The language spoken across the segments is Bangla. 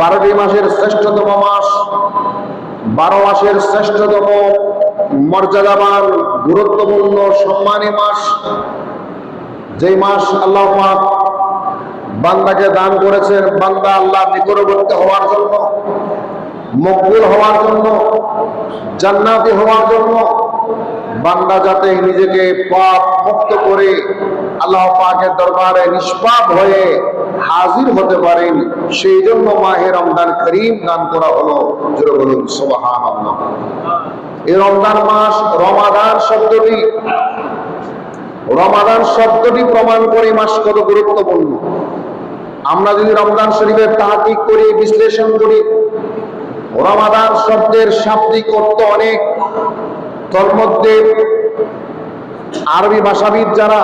বারোটি মাসের শ্রেষ্ঠতম মাস, বারো মাসের শ্রেষ্ঠতম মর্যাদাবান, গুরুত্বপূর্ণ, সম্মানী মাস। যেই মাস আল্লাহ বান্দাকে দান করেছেন, বান্দা আল্লাহ নিকটবর্তী হওয়ার জন্য, মকবুল হওয়ার জন্য, জান্নাতি হওয়ার জন্য, বান্দা যাতে নিজেকে পাপ মুক্ত করে আল্লাহ পাকের দরবারে নিষ্পাপ হয়ে হাজির হতে পারেন। সেই জন্য মাহে রমজান করিম দান করা হলো। বলুন সুবহান এই রমজান মাস রমাদান শব্দটি রমাদান শব্দটি প্রমাণ করে মাস কত গুরুত্বপূর্ণ। আমরা যদি রমজান শরীফের তাহাকিক করি, বিশ্লেষণ করি, রমাদান শব্দের শাব্দিক অর্থ অনেক। তোর মধ্যে আরবি ভাষাবিদ যারা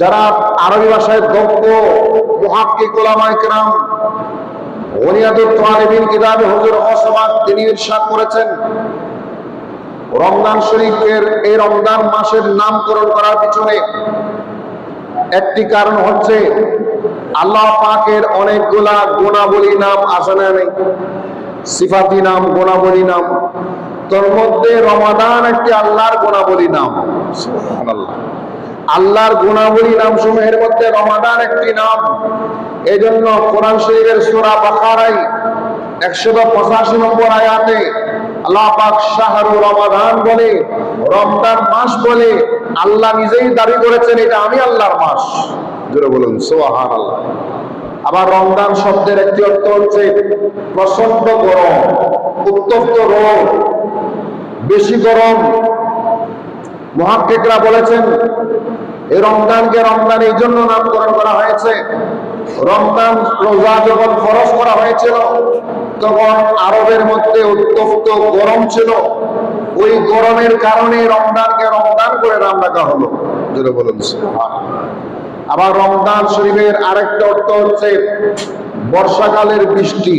যারা আরবি ভাষায় দক্ষ, মুহাক্কিক ওলামায়ে কেরাম বুনিয়াদুত তালিবিন কিতাবে হুজুর ওসমান তিনি ইরশাদ করেছেন। রমজান শরীফের এই রমজান মাসের নামকরণ করার পিছনে একটি কারণ হচ্ছে আল্লাহ পাকের অনেকগুলা গুণাবলী নাম আছে না নেই? সিফাতি নাম, গুণাবলী নাম। তোর মধ্যে রমাদান একটি আল্লাহর গুণাবলী নাম। সুবহানাল্লাহ। আল্লাহর গুণাবলী নাম সমূহের মধ্যে রমাদান একটি নাম। এই জন্য কোরআন শরীফের সূরা বাকারায় একশত পঁচাশি নম্বর আয়াতে আল্লাহ পাক শাহরু রমাদান বলে, রমজান মাস বলে আল্লাহ নিজেই দাবি করেছেন, এটা আমি আল্লাহর মাস। জোরে বলুন সোহান আল্লাহ আবার রমজান শব্দের একটি অর্থ হচ্ছে প্রচণ্ড গরম, উত্তপ্ত রোগ বেশি গরম মহাক্ষেকরা বলেছেন, এই রমজানকে রমজান এই জন্য নামকরণ করা হয়েছে। রমজান রোজা যখন ফরজ করা হয়েছিল, তখন আরবের মধ্যে উত্তপ্ত গরম ছিল। ওই গরমের কারণে রমজানকে রমজান করে নাম রাখা হলো। যেটা বলুন আবার রমজান শরীফের আরেকটা অর্থ হচ্ছে বর্ষাকালের বৃষ্টি।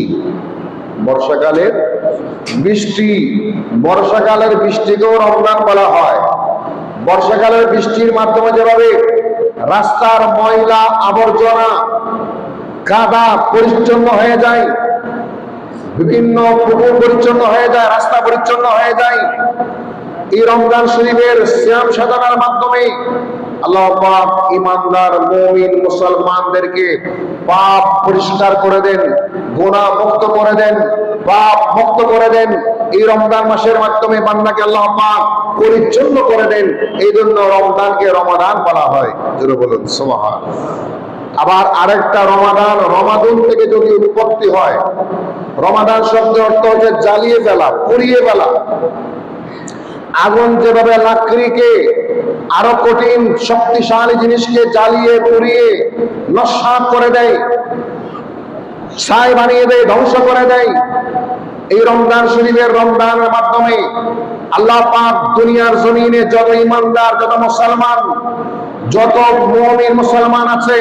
বর্ষাকালের বৃষ্টি। বর্ষাকালের বৃষ্টিকেও রমজান বলা হয়। বর্ষাকালের বৃষ্টির মাধ্যমে যেভাবে রাস্তার ময়লা আবর্জনা কাদা পরিচ্ছন্ন হয়ে যায়, বিভিন্ন পুকুর পরিচ্ছন্ন হয়ে যায়, রাস্তা পরিচ্ছন্ন হয়ে যায়, এই রমজান শরীফের শ্যাম সাধনার মাধ্যমে আল্লাহ ইমানদার মুমিন মুসলমানদেরকে পাপ পরিষ্কার করে দেন গুনাহ মুক্ত করে দেন, পাপ মুক্ত করে দেন। এই রমজান মাসের মাধ্যমে বান্দাকে আল্লাহ পাক পরিচ্ছন্ন করে দেন। এই জন্য রমজানকে রমাদান বলা হয়। বলুন, সুবহান। আবার আরেকটা রমাদান, রমাদুন থেকে যদি উৎপত্তি হয়, রমাদান শব্দের অর্থ হচ্ছে জ্বালিয়ে ফেলা, পুড়িয়ে ফেলা। আগুন যেভাবে লাকড়িকে আরও কঠিন, শক্তিশালী জিনিসকে জ্বালিয়ে, পুড়িয়ে, নস্বাত করে দেয়, ছাই বানিয়ে দেয়, ধ্বংস করে দেয় এই রমজান শরীফের রমজানের মাধ্যমে আল্লাহ পাক দুনিয়ার জমিনে যত ইমানদার, যত মুসলমান, যত মুমিন মুসলমান আছে,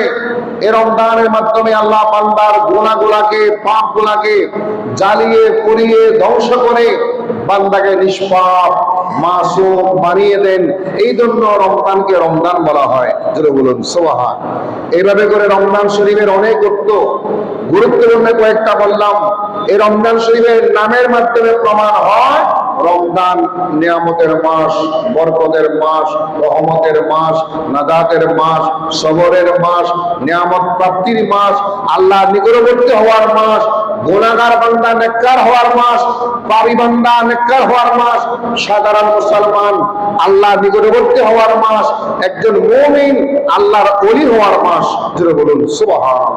এই রমজানের মাধ্যমে আল্লাহ বান্দার পাপ গুলাকে জ্বালিয়ে, পুড়িয়ে ধ্বংস করে বান্দাকে নিষ্পাপ, মাসুম বানিয়ে দেন। এই জন্য রমদানকে রমদান বলা হয়। বলুন সোহা এইভাবে করে রমদান শরীফের অনেক উত্ত গুরুত্বপূর্ণ কয়েকটা বললাম। এই রমজান শরীফের নামের মাধ্যমে প্রমাণ হয় রমজান নিয়ামতের মাস, বরকতের মাস, রহমতের মাস, নাজাতের মাস, সবরের মাস, নিয়ামত প্রাপ্তির মাস আল্লাহ নিকটবর্তী হওয়ার মাস গুণাগার বান্দা নেককার হওয়ার মাস পাবি বান্দা নেককার হওয়ার মাস, সাধারণ মুসলমান আল্লাহ নিকটবর্তী হওয়ার মাস, একজন মুমিন আল্লাহর অলি হওয়ার মাস। যেটা বলুন, সুবহান।